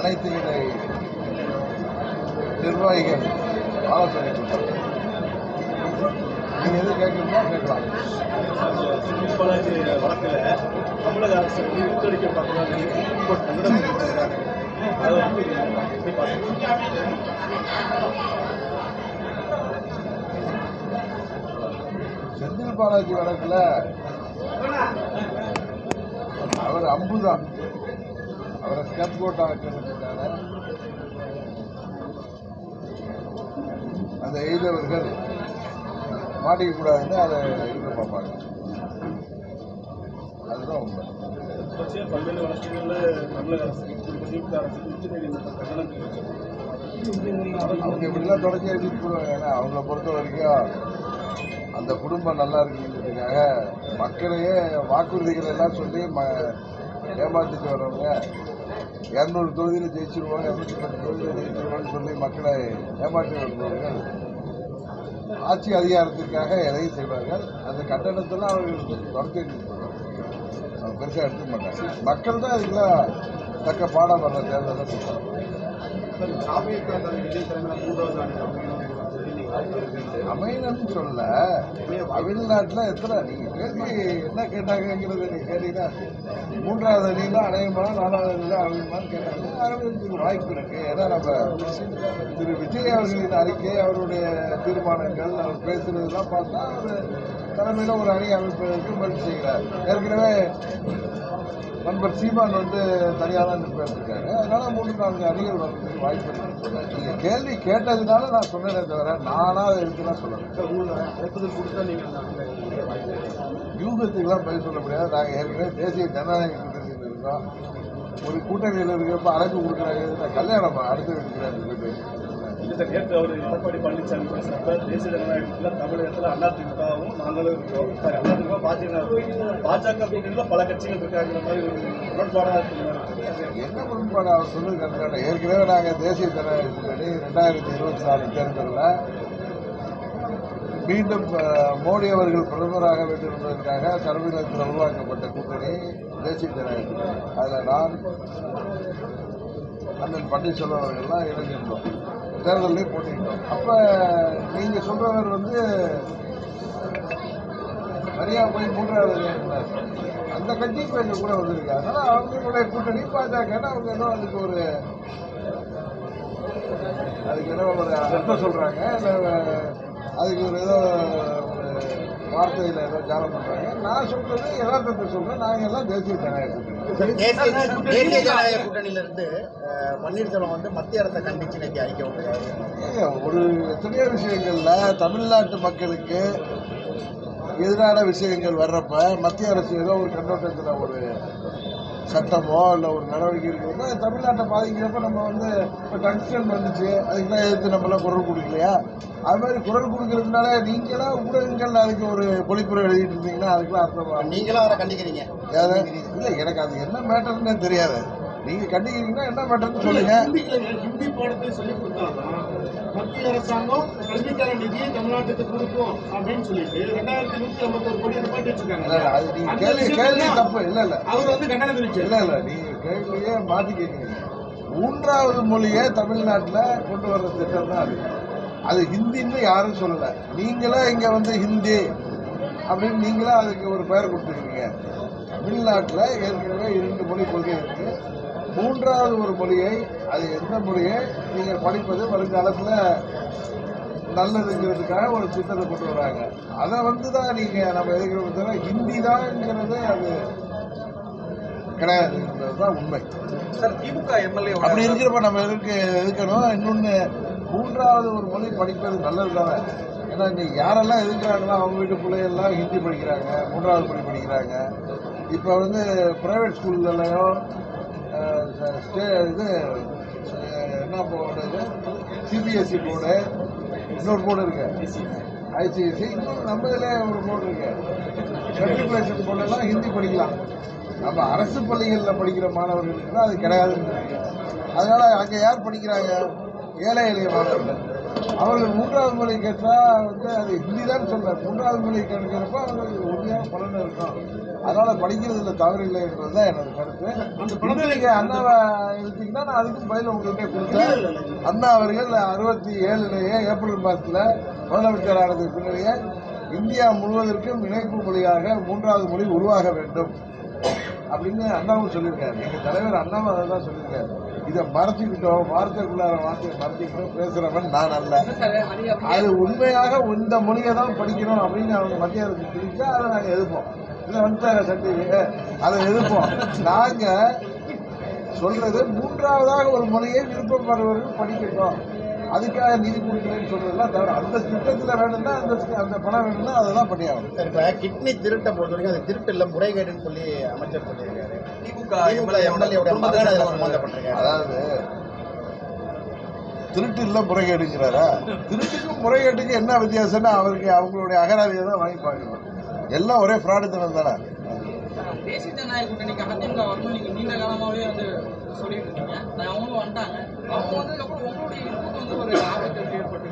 அனைத்து நிர்வாகிகள் ஆலோசனை கூட்டம் நீங்க எது கேட்கணுமோ கேட்கலாம். பாலாஜி வழக்கில் தமிழக அரசு பார்க்குறீங்க. செந்தில் பாலாஜி வழக்குல அவர் அம்புதான். அவரை ஸ்கப் கோட் ஆக்கிறதுக்கான அந்த எய்தவர்கள் மாட்டிக்க கூடாதுன்னு அதை இருக்க பார்ப்பாங்க. அதுதான் உண்மை. பல்வேறு வழக்குகளில் தமிழக அரசு திமுக அரசு கண்டனம் தெரிவிச்சிருக்கு அவங்க இப்படிலாம் தொடர்ச்சி எழுதிட்டு போடுவாங்க ஏன்னா அவங்கள பொறுத்த வரைக்கும் அந்த குடும்பம் நல்லா இருக்குங்கிறதுக்காக மக்களையே வாக்குறுதிகள் எல்லாம் சொல்லி ம ஏமாத்திட்டு வர்றவங்க இரநூறு தொகுதியில் ஜெயிச்சிருவாங்க இரநூத்தி பத்து தொகுதியில் ஜெயிச்சிருவாங்கன்னு சொல்லி மக்களை ஏமாற்றி வருவாங்க. ஆட்சி அதிகாரத்திற்காக எதையும் செய்வார்கள். அந்த கட்டணத்தில் அவர்கள் தொடர்ச்சி அவங்க பெருசாக எடுத்துக்க மாட்டாங்க. மக்கள் தான் இதுக்கெல்லாம் தக்க பாடம் வர்ற தேர்தலில் கொடுப்பாங்க சாமிக்கு சொல்ல தமிழ்நாட்டில் எத்தனை? நீங்கள் கேள்வி என்ன கேட்டாங்கிறது நீங்கள் கேட்டீங்கன்னா மூன்றாவது அணியில் அணையமா நாலாவது அணியில் அமையுமான்னு கேட்டாங்க. அமையறதுக்கு வாய்ப்பு இருக்கு. ஏன்னா நம்ம திரு விஜய் அவர்களின் அறிக்கை அவருடைய தீர்மானங்கள் அவர் பேசுறதெல்லாம் பார்த்தா அவர் தலைமையில் ஒரு அணி அமைப்பதற்கு முயற்சி செய்கிறார். ஏற்கனவே நண்பர் சீமான் வந்து தனியாக தான் நிற்பிருக்காரு அதனால மூணு நான்கு அணிகள் வர்றதுக்கு வாய்ப்பு இருக்கு. நீங்க கேள்வி கேட்டதுனால நான் சொன்னேனே தவிர நானா அதை இருக்குன்னா சொல்லல அழைப்பதில் கொடுத்தா நீங்கள் யூகத்துக்கெல்லாம் பதில் சொல்ல முடியாது. நாங்கள் ஏற்கனவே தேசிய ஜனநாயக கூட்டணியில் இருக்கோம். ஒரு கூட்டணியில் இருக்கிறப்ப அழைப்பு கொடுக்குறாங்க. கல்யாணம் அடுத்த வீட்டுக்கு இதை கேட்டு அவர் எடப்பாடி பழனிசாமி பேசுகிறப்ப தேசிய ஜனநாயகத்தில் தமிழகத்தில் அதிமுகவும் நாங்களும் இருக்கோம். சாரி அதிமுக பாஜக பாஜக கூட்டணியில் பல கட்சிகள் இருக்காங்கிற மாதிரி ஒரு முரண்பாடாக இருக்கு என்ன முரண்பாடு அவர் சொல்லுது ஏற்கனவே நாங்கள் தேசிய ஜனநாயக கூட்டணி ரெண்டாயிரத்தி இருபத்தி நாலு தேர்தலில் மீண்டும் மோடி அவர்கள் பிரதமராக வேண்டும் என்பதற்காக தலைமையில் உருவாக்கப்பட்ட கூட்டணி தேசிய ஜனநாயகம் அதில் நான் அண்ணன் பன்னீர்செல்வம் அவர்கள்லாம் இணைஞ்சிருந்தோம் தேர்தலையும் போட்டிட்டோம் அப்போ நீங்கள் சொல்கிறவர் வந்து நிறையா போய் மூன்றாவது அந்த கட்சி இப்போ எங்கள் கூட வந்திருக்கு. அதனால் அவங்களுடைய கூட்டணி பாஜகன்னா அவங்க ஏதோ அதுக்கு ஒரு அதுக்கு ஏதோ ஒரு அர்த்தம் சொல்கிறாங்க இல்லை அதுக்கு ஒரு ஏதோ வார்த்தையில் ஏதோ ஜாலம் பண்றாங்க. நான் சொல்றது யதார்த்தத்தை சொல்றேன். நாங்கள் எல்லாம் தேசிய ஜனநாயக கூட்டணி. தேசிய ஜனநாயக பன்னீர்செல்வம் வந்து மத்திய அரசை கண்டிச்சு இன்னைக்கு அறிக்கை விட்டுருக்காரு. ஏங்க, ஒரு எத்தனையோ விஷயங்கள்ல தமிழ்நாட்டு மக்களுக்கு எதிரான விஷயங்கள் வர்றப்ப மத்திய அரசு ஏதோ ஒரு கண்ணோட்டத்தில் ஒரு சட்டமோ இல்லை ஒரு நடவடிக்கை இருக்கிறப்ப தமிழ்நாட்டை பாதிக்கிறப்ப நம்ம வந்து இப்போ டங்ஸ்டன் வந்துச்சு அதுக்கெல்லாம் எதிர்த்து நம்மளாம் குரல் கொடுக்கலையா? அது மாதிரி குரல் கொடுக்கறதுனால நீங்களாம் ஊடகங்கள் அதுக்கு ஒரு பொழிப்புரை எழுதிட்டு இருந்தீங்கன்னா அதுக்கெல்லாம் அர்த்தமா? நீங்களும் அவரை கண்டிக்கிறீங்க. இல்லை எனக்கு அது என்ன மேட்டர்னு தெரியாது. நீங்க கண்டிக்கிறீங்கன்னா என்ன மேட்டர்னு சொல்லுங்க. ஹிந்தி பாடத்தை சொல்லிக் கொடுத்தாதான் மத்திய அரசாங்கம் கல்விக்கான நிதியை தமிழ்நாட்டுக்கு கொடுக்கும் அப்படின்னு சொல்லிட்டு ரெண்டாயிரத்தி நூத்தி ஐம்பத்தொரு கோடி ரூபாய் வச்சிருக்காங்க அது நீங்க கேள்வி கேள்வி தப்பு. இல்ல இல்ல. அவர் வந்து கண்டனம் தெரிவிச்சார். இல்ல இல்ல நீங்க கேள்வியே மாத்தி கேட்குறீங்க. மூன்றாவது மொழியை தமிழ்நாட்டுல கொண்டு வர்ற திட்டம் தான் அது. அது ஹிந்தின்னு யாரும் சொல்லல. நீங்களே இங்க வந்து ஹிந்தி அப்படின்னு நீங்களே அதுக்கு ஒரு பெயர் கொடுத்துருக்கீங்க. தமிழ்நாட்டில் ஏற்கனவே இரண்டு மொழி கொள்கை இருக்கு. மூன்றாவது ஒரு மொழியை அது எந்த மொழியை நீங்கள் படிப்பது வருங்காலத்தில் நல்லதுங்கிறதுக்காக ஒரு திட்டத்தை கொண்டு வராங்க. அதை வந்து தான் நீங்கள் நம்ம எதிர்க்கிறோம் ஹிந்தி தான்ங்கிறது அது கிடையாதுங்கிறது தான் உண்மை. சார் திமுக எம்எல்ஏ அப்படி இருக்கிறப்ப நம்ம எதுக்கு எதுக்கணும்? இன்னொன்று மூன்றாவது ஒரு மொழி படிப்பது நல்லது தானே? ஏன்னா இங்கே யாரெல்லாம் எதுக்குறாங்களோ அவங்க வீட்டு பிள்ளைகள்லாம் ஹிந்தி படிக்கிறாங்க மூன்றாவது மொழி படிக்கிறாங்க. இப்போ வந்து ப்ரைவேட் ஸ்கூல்லலையோ ஸ்டே இது என்ன போர்டு இது சிபிஎஸ்சி போர்டு இன்னொரு போர்டு இருக்கு ஐசிஎஸ்சி இன்னொரு நம்ம இதில் ஒரு போர்டு இருக்கு. மெட்ரிகுலேஷன் போர்டெல்லாம் ஹிந்தி படிக்கலாம். நம்ம அரசு பள்ளிகளில் படிக்கிற மாணவர்களுக்கு தான் அது கிடையாதுன்னு அதனால் அங்கே யார் படிக்கிறாங்க? ஏழை எளிய மாணவர்கள். அவர்கள் மூன்றாவது மொழி கேட்டால் வந்து அது ஹிந்தி தான் சொல்கிறார் மூன்றாவது மொழி கேட்கிறப்ப அவங்களுக்கு உண்மையான பலன் இருக்கும். அதனால படிக்கிறதுல தவறில்லை என்பதுதான் எனது கருத்து. அந்த படத்தை நீங்க அண்ணாவை எடுத்தீங்கன்னா நான் அதுக்கும் பதில் உங்கள்கிட்ட கொடுத்தேன். அண்ணா அவர்கள் அறுபத்தி ஏழுலேயே ஏப்ரல் மாதத்துல முதலமைச்சரானதுக்கு பின்னணியே இந்தியா முழுவதற்கும் இணைப்பு மொழியாக மூன்றாவது மொழி உருவாக வேண்டும் அப்படின்னு அண்ணாவும் சொல்லியிருக்காரு. எங்க தலைவர் அண்ணாவும் அதை தான் சொல்லியிருக்காரு. இதை மறைச்சிக்கிட்டோம் வார்த்தைக்குள்ளார வார்த்தையை மறைச்சிக்கிட்டோம் பேசுறவன் நான் அல்ல. அது உண்மையாக இந்த மொழியை தான் படிக்கணும் அப்படின்னு அவங்க மத்திய அரசு பிடிச்சா அதை நாங்கள் எதிர்ப்போம். இல்லை வந்துட்டாங்க சர்டிஃபிகேட் அதை எதிர்ப்போம். நாங்க சொல்றது மூன்றாவதாக ஒரு மொழியை விருப்பப்படுறவர்கள் படிக்கட்டும். அதுக்காக நிதி கொடுக்கலன்னு சொல்றதெல்லாம் தவிர அந்த திட்டத்தில் வேணும்னா அந்த அந்த பணம் வேணும்னா அதை தான் பண்ணியாகணும் சார் இப்ப கிட்னி திருட்டை பொறுத்த வரைக்கும் அது திருட்டு இல்ல முறைகேடுன்னு சொல்லி அமைச்சர் சொல்லியிருக்காரு. அதாவது திருட்டு இல்லை முறைகேடுங்கிறாரா? திருட்டுக்கும் முறைகேட்டுக்கும் என்ன வித்தியாசம்னா அவருக்கு அவங்களுடைய அகராதியை தான் வாங்கி பார்க்கணும். எல்லாம் ஒரே ஃப்ராடுத்தனம் தானே? தேசிய ஜனநாயக கூட்டணிக்கு அதிமுக வரணும். நீங்க நீண்ட காலமாவே வந்து சொல்லிட்டு இருக்கீங்க. அது அவங்களும் வந்துட்டாங்க. அவங்க வந்ததுக்கு அப்புறம் உங்களுடைய இருப்புக்கு வந்து ஒரு ஆபத்து வந்து ஏற்பட்டு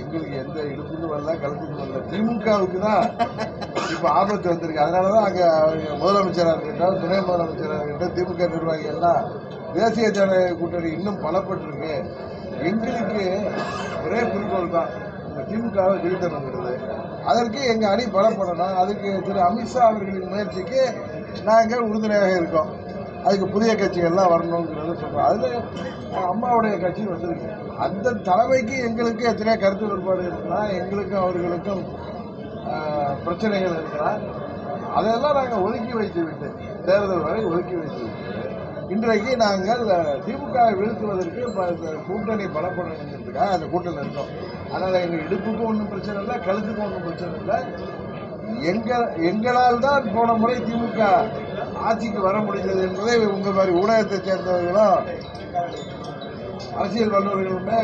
எங்களுக்கு எந்த இடுப்புக்கு வரல கழுத்துக்கு வரல. திமுகவுக்கு தான் இப்போ ஆபத்து வந்திருக்கு. அதனால தான் அங்கே முதலமைச்சராக இருக்கட்டும் துணை முதலமைச்சராக இருக்கட்டும் திமுக நிர்வாகி எல்லாம் தேசிய ஜனநாயக கூட்டணி இன்னும் பலப்பட்டிருக்கு. எங்களுக்கு ஒரே குறிக்கோள் தான். இந்த திமுகவை வீழ்த்தணுங்கிறது. அதற்கு எங்கள் அணி பலப்படணும் அதுக்கு திரு அமித்ஷா அவர்களின் முயற்சிக்கு நாங்கள் உறுதுணையாக இருக்கோம். அதுக்கு புதிய கட்சிகள்லாம் வரணுங்கிறத சொல்கிறோம் அதில் அம்மாவுடைய கட்சி வந்திருக்கு. அந்த தலைமைக்கு எங்களுக்கு எத்தனையோ கருத்து வேறுபாடு இருக்கலாம் எங்களுக்கும் அவர்களுக்கும் பிரச்சனைகள் இருக்கலாம் அதையெல்லாம் நாங்கள் ஒதுக்கி வைத்து விட்டு தேர்தல் வரை ஒதுக்கி வைத்து விட்டு இன்றைக்கு நாங்கள் திமுக வீழ்த்துவதற்கு கூட்டணி பலப்படணுங்கிறதுக்காக அந்த கூட்டணி இருந்தோம். அதனால் எங்கள் இடுப்புக்கும் ஒன்றும் பிரச்சனை இல்லை கழுத்துக்கும் ஒன்றும் பிரச்சனை இல்லை. எங்கள் எங்களால் தான் போன முறை திமுக ஆட்சிக்கு வர முடிந்தது என்பதை உங்கள் மாதிரி ஊடகத்தை சேர்ந்தவர்களும் அரசியல் வல்லுநர்களுமே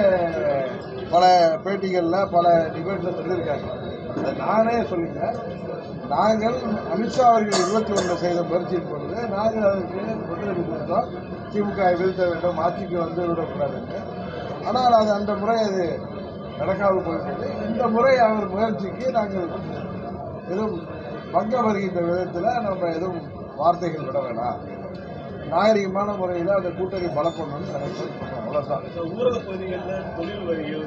பல பேட்டிகளில் பல நிகழ்ச்சிகள் சொல்லியிருக்காங்க. அதை நானே சொல்லிட்டேன். நாங்கள் அமித்ஷா அவர்கள் இருபத்தி ஒன்றில் செய்த முயற்சியின் பொழுது நாங்கள் அதற்கு ஒத்துழைப்பு கொடுத்தோம் திமுக வீழ்த்த வேண்டும் ஆட்சிக்கு வந்து விடக்கூடாதுன்னு. ஆனால் அது அந்த முறை அது நடக்காமல் போய்விட்டது இந்த முறை அவர் முயற்சிக்கு நாங்கள் எதுவும் பங்கம் வருகின்ற விதத்தில் நம்ம எதுவும் வார்த்தைகள் விட வேணாம். நாகரிகமான முறையில் அந்த கூட்டணி பலப்படணும்னு அவ்வளோதான் ஊரக பகுதிகளில் தொழில் வரிகள்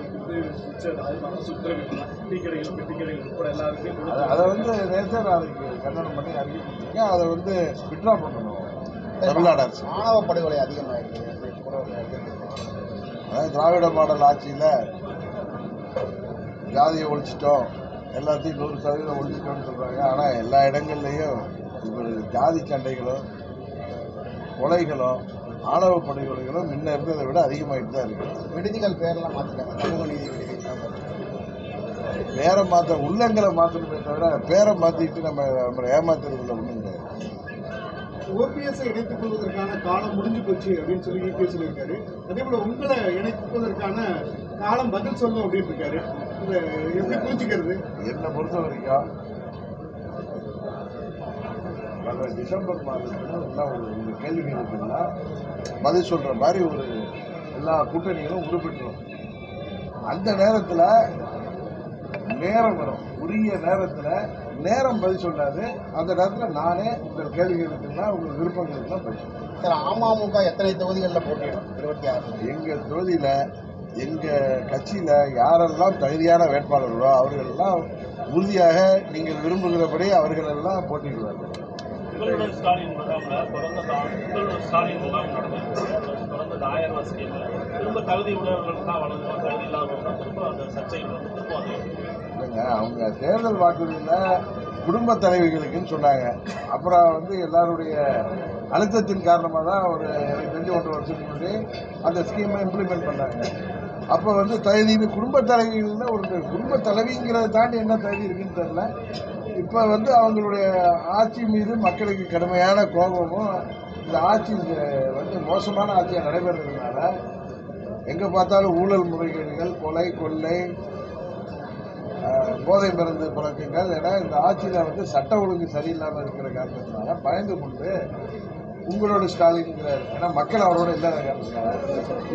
கடைகள் பெட்டி கடைகள் உட்பட எல்லாருக்கும் அதை வந்து நேற்று நான் அதுக்கு கண்டனம் பண்ணி அறிக்கை கொடுத்துருக்கேன் அதை வந்து விட்ரா பண்ணணும்? தமிழ்நாடு அரசு. ஆணவ படுகொலை அதிகமாயிருக்கு. அதாவது திராவிட மாடல் ஆட்சியில் ஜாதியை ஒழிச்சிட்டோம். எல்லாத்தையும் நூறு சதவீதம் ஒழிச்சிட்டோம்னு சொல்கிறாங்க ஆனால் எல்லா இடங்கள்லையும் இப்போ ஜாதி சண்டைகளும் கொலைகளும் ஆணவ படுகொலைகளும் முன்ன இருந்ததை விட அதிகமாகிட்டு தான் இருக்குது விடுதிகள் பேர்லாம் மாத்திட்டாங்க. சமூக நீதி பேரை மாற்ற உள்ளங்களை மாற்றணுமே தவிர பேரை மாற்றிட்டு நம்ம நம்ம ஏமாத்துறதுல ஒன்றும் கிடையாது ஓபிஎஸ் இணைத்துக் கொள்வதற்கான காலம் முடிஞ்சு போச்சு அப்படின்னு சொல்லி இபிஎஸ் சொல்லியிருக்காரு. அதே போல உங்களை இணைப்பதற்கான காலம் பதில் சொல்லும் அப்படின்னு இருக்காரு. இதை எப்படி புரிஞ்சுக்கிறது? என்னை பொறுத்த வரைக்கும் வர டிசம்பர் மாதத்துல எல்லாம் ஒரு இந்த கேள்விகளுக்கெல்லாம் பதில் சொல்ற மாதிரி ஒரு எல்லா கூட்டணிகளும் உருப்பெற்றோம். அந்த நேரத்தில் நேரம் வரும். உரிய நேரத்தில் நேரம் பதில் சொல்லாது. அந்த நேரத்தில் நானே உங்கள் கேள்விகளுக்கெல்லாம் உங்கள் விருப்பங்களுக்கெல்லாம் பதில் சொல்லுவேன் சார் அமமுக எத்தனை தொகுதிகளில் போட்டியிடும்? இருபத்தி ஆறு. எங்கள் தொகுதியில் எங்கள் கட்சியில் யாரெல்லாம் தகுதியான வேட்பாளர்களோ அவர்களெல்லாம் உறுதியாக நீங்கள் விரும்புகிறபடி அவர்களெல்லாம் போட்டியிடுவார்கள். உங்களுடன் ஸ்டாலின் முகாமில் தொடர்ந்து தா- உங்களுடன் ஸ்டாலின் முகாம் நடந்திருக்கு தொடர்ந்து ஆயிரம் ரூபாய் ஸ்கீம் திரும்ப தகுதி உள்ளவர்களுக்கு தான் வழங்குவோம் தகுதி இல்லாதவங்க திரும்ப அந்த சர்ச்சைகள் வந்து திரும்ப அதே இல்லைங்க அவங்க தேர்தல் வாக்குறுதியில் குடும்ப தலைவிகளுக்குன்னு சொன்னாங்க. அப்புறம் வந்து எல்லாருடைய அழுத்தத்தின் காரணமாக தான் ஒரு எனக்கு தெரிஞ்சு ஒன்றரை வருஷத்துக்கு முன்னாடி அந்த ஸ்கீமை இம்ப்ளிமெண்ட் பண்ணாங்க. அப்போ வந்து தகுதின்னு குடும்ப தலைவிகள்னா ஒரு குடும்ப தலைவிங்கிறத தாண்டி என்ன தகுதி இருக்குன்னு தெரில இப்போ வந்து அவங்களுடைய ஆட்சி மீது மக்களுக்கு கடுமையான கோபமும் இந்த ஆட்சி வந்து மோசமான ஆட்சியாக நடைபெறதுனால எங்கே பார்த்தாலும் ஊழல் முறைகேடுகள் கொலை கொள்ளை போதை மருந்து பழக்கங்கள் ஏன்னா இந்த ஆட்சியில் வந்து சட்ட ஒழுங்கு சரியில்லாமல் இருக்கிற காரணத்தினால பயந்து கொண்டு உங்களோட ஸ்டாலின்ங்கிறார். ஏன்னா மக்கள் அவரோட இல்லாத காரணத்தினால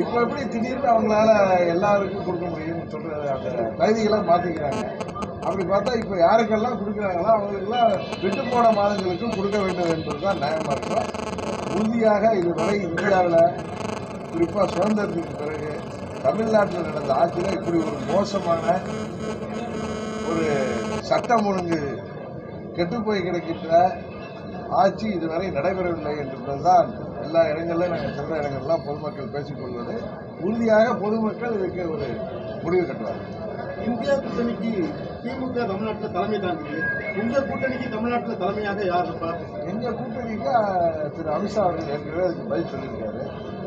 இப்போ எப்படி திடீர்னு அவங்களால எல்லாருக்கும் கொடுக்க முடியும்னு சொல்ற அந்த தகுதிகளை மாற்றிக்கிறாங்க அப்படி பார்த்தா இப்போ யாருக்கெல்லாம் கொடுக்குறாங்களோ அவங்களுக்கெல்லாம் விட்டு போன மாதங்களுக்கும் கொடுக்க வேண்டும் என்பதுதான் நியாயமாக இருக்கும். உறுதியாக இதுவரை இந்தியாவில் குறிப்பாக சுதந்திரத்துக்கு பிறகு தமிழ்நாட்டில் நடந்த ஆட்சியில் இப்படி ஒரு மோசமான ஒரு சட்டம் ஒழுங்கு கெட்டுப்போய் கிடக்கின்ற ஆட்சி இதுவரை நடைபெறவில்லை என்பதுதான் எல்லா இடங்களிலும் நாங்கள் சொல்ற இடங்கள்லாம் பொதுமக்கள் பேசிக்கொள்வது உறுதியாக பொதுமக்கள் இதுக்கு ஒரு முடிவு கட்டுவார்கள். இந்தியா கூட்டணிக்கு திமுக தமிழ்நாட்டில் தலைமை தாங்குது உங்க கூட்டணிக்கு தமிழ்நாட்டில் தலைமையாக யார் இருப்பா? எங்க கூட்டணிக்கு திரு அமித்ஷா அவர்கள் ஏற்கனவே அதுக்கு பதில் சொல்லியிருக்காரு.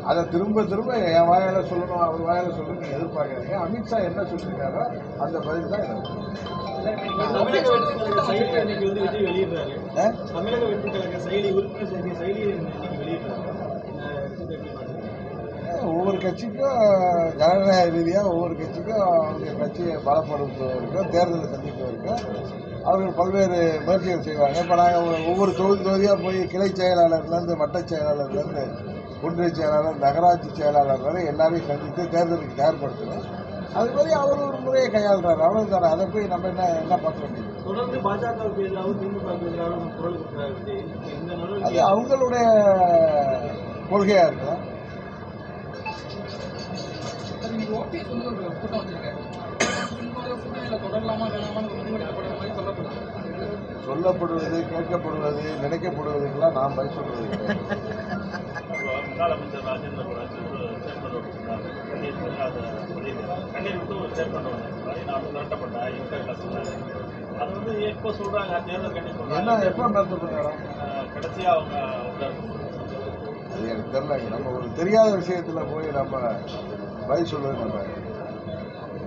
அதை திரும்ப திரும்ப என் வாயால சொல்லணும் அவர் வாயால சொல்லணும் நீங்க எதிர்பார்க்காதீங்க. அமித்ஷா என்ன சொல்லியிருக்காரோ அந்த பதில் தான் எனக்கு. தமிழக வெற்றி கழக செயலி இன்னைக்கு வந்து விஜய் வெளியிடுறாரு. அஹ்? தமிழக வெற்றி கழக செயலி உறுப்பினர் சேர்க்கை செயலி இன்னைக்கு வெளியிடுறாரு. இந்த இதை எப்படி பார்க்குறீங்க? ஒவ்வொரு கட்சிக்கும் ஜனநாயக ரீதியாக ஒவ்வொரு கட்சிக்கும் அவங்க கட்சியை பலப்படுத்துவதற்கும் தேர்தலை சந்திப்பதற்கும் அவர்கள் பல்வேறு முயற்சிகள் செய்வாங்க. இப்போ நாங்கள் ஒவ்வொரு தொகுதி தொகுதியாக போய் கிளை செயலாளர்லேருந்து வட்ட செயலாளர்லேருந்து ஒன்றிய செயலாளர் நகராட்சி செயலாளர் வரை எல்லாரையும் சந்தித்து தேர்தலுக்கு தயார்படுத்தணும் அது மாதிரி அவர் ஒரு முறையை கையாளுறாரு. அவ்வளவு தானே அதை போய் நம்ம என்ன என்ன பார்க்க வேண்டியது தொடர்ந்து பாஜகவுக்கு எதிராகவும் திமுகவுக்கு எதிராகவும் குரல் கொடுக்குறாரு அது அவங்களுடைய மாதிரி சொல்லப்படுது. சொல்லப்படுவது கேட்கப்படுவது நினைக்கப்படுவதுக்கெல்லாம் நாம் பதில் சொல்றது அமைச்சர் ராஜேந்திர வச்சிருந்தாங்க கண்ணீர் பண்ணி அதை வெளியிட்டாங்க கண்ணீர் விட்டு ஒரு சேர்மன் வந்தாங்க நான் மிரட்டப்பட்டேன் சொன்னாங்க அது வந்து எப்போ சொல்றாங்க தேர்தல் கண்ணி என்ன சொல்றாங்க எப்போ நடத்தப்படுறாங்க அஹ் கடைசியா அவங்க உள்ள அது எனக்கு தெரியல நம்ம ஒரு தெரியாத விஷயத்துல போய் நம்ம பதில் சொல்வது நம்ம.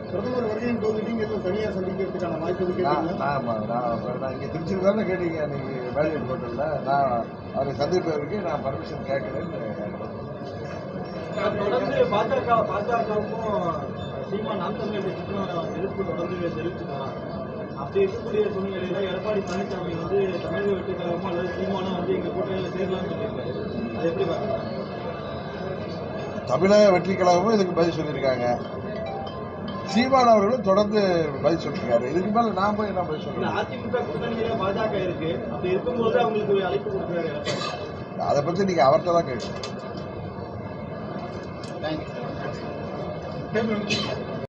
பிரதமர் வருகையின் போது நீங்க எதுவும் தனியா சந்திக்கிறதுக்கான வாய்ப்பு இருக்கு நான் கேட்டீங்களா? ஆமா நான் நான் இங்கே திருச்சியில் தானே கேட்டீங்க அன்னைக்கு வேலையில் போட்டல நான் அவரை சந்திப்பதற்கு நான் பர்மிஷன் கேட்கறேன்னு தொடர்ந்து பாஜக பாஜகவுக்கும் சீமா நாம் தமிழர் கட்சிக்கும் எதிர்ப்பு தொடர்ந்து தெரிவிச்சுட்டு வராங்க அப்படி இருக்கக்கூடிய சூழ்நிலையில எடப்பாடி பழனிசாமி வந்து தமிழக வெற்றி கழகமோ அல்லது சீமானோ வந்து எங்க கூட்டணியில் சேரலாம்னு சொல்லியிருக்காரு. அதை எப்படி பார்க்குறீங்க? தமிழக வெற்றி கழகமும் இதுக்கு பதில் சொல்லியிருக்காங்க. சீமான் அவர்களும் தொடர்ந்து பதில் சொல்லியிருக்காரு. இதுக்கு மேல நான் போய் என்ன பதில் சொல்றேன் அதிமுக கூட்டணியில பாஜக இருக்கு. அப்படி இருக்கும்போது அவங்களுக்கு அழைப்பு கொடுக்குறாரு அதை பத்தி நீங்க அவர்கிட்ட தான் கேட்கணும். Meia-noite.